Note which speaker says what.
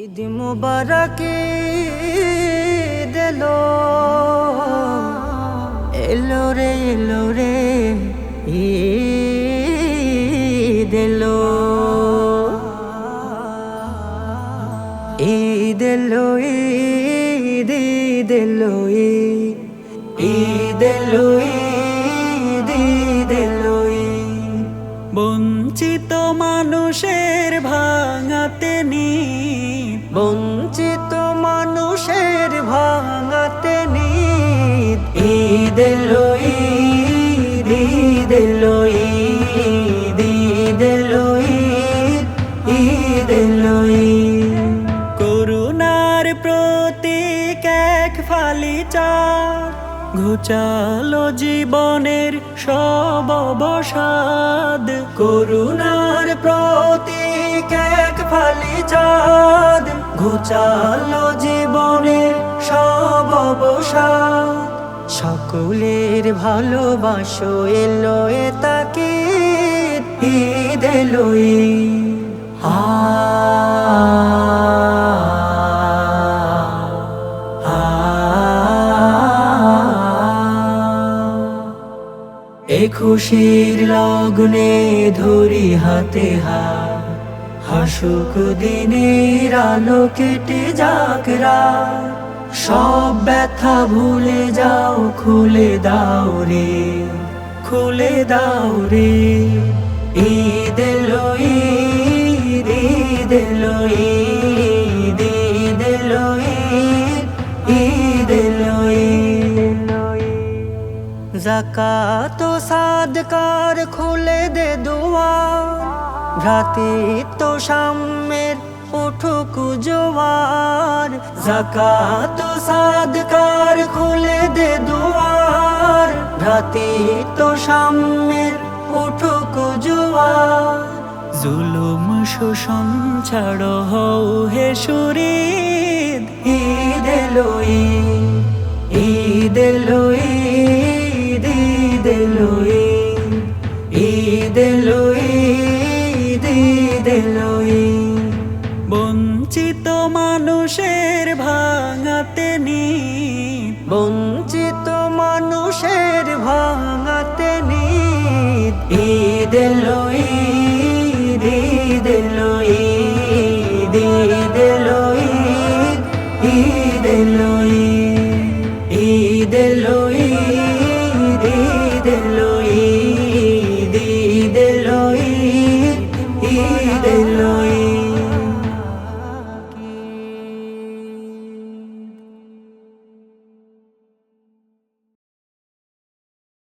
Speaker 1: ঈদ মুবারক দিলো। এলো রে এলো রে, ঈদ এলো। ঈদ এলো, ঈদ ঈদ এলো ঈদ এলো, ঈদ।
Speaker 2: মানুষের ভাঙাতে নি।
Speaker 1: বঞ্চিত মানুষের ভাঙাতে নি। ঈদ এলো ঈদ ঈদ ঈদ
Speaker 2: ঘুচালো জীবনের সব অবসাদ।
Speaker 1: করুণার প্রতীক এক ফালি চাঁদ। ঘুচালো জীবনের সব অবসাদ। সকলের ভালোবাসো এলো এ তাকে, ঈদ এলো আ খুশির লগ্নে ধরি হাতে হাত। হাসুক দিনের আলো কেটে যাক রাত। সব ব্যথা ভুলে যাও, খুলে দাও রে, খুলে দাও রে। ঈদ এলো, ঈদ ঈদ এলো, ঈদ। জাকাত সাদকার খুলে দে দুয়ার ভ্রাতৃত্ব সাম্যের উঠুক জোয়ার। জাকাত সাদকার খুলে দে দুয়ার। ভ্রাতৃত্ব সাম্যের উঠুক জোয়ার।
Speaker 2: জুলুম, শোষণ, ছাড়ো হও হে সুরিদ
Speaker 1: ঈদ এলো ঈদ এলো, ঈদ।
Speaker 2: বঞ্চিত মানুষের ভাঙাতে নি
Speaker 1: বঞ্চিত মানুষের ভাঙাতে নি ঈদ ঈদ ঈদ এলো ঈদ ঈদ এলো ঈদ ঈদ ঈদ এলো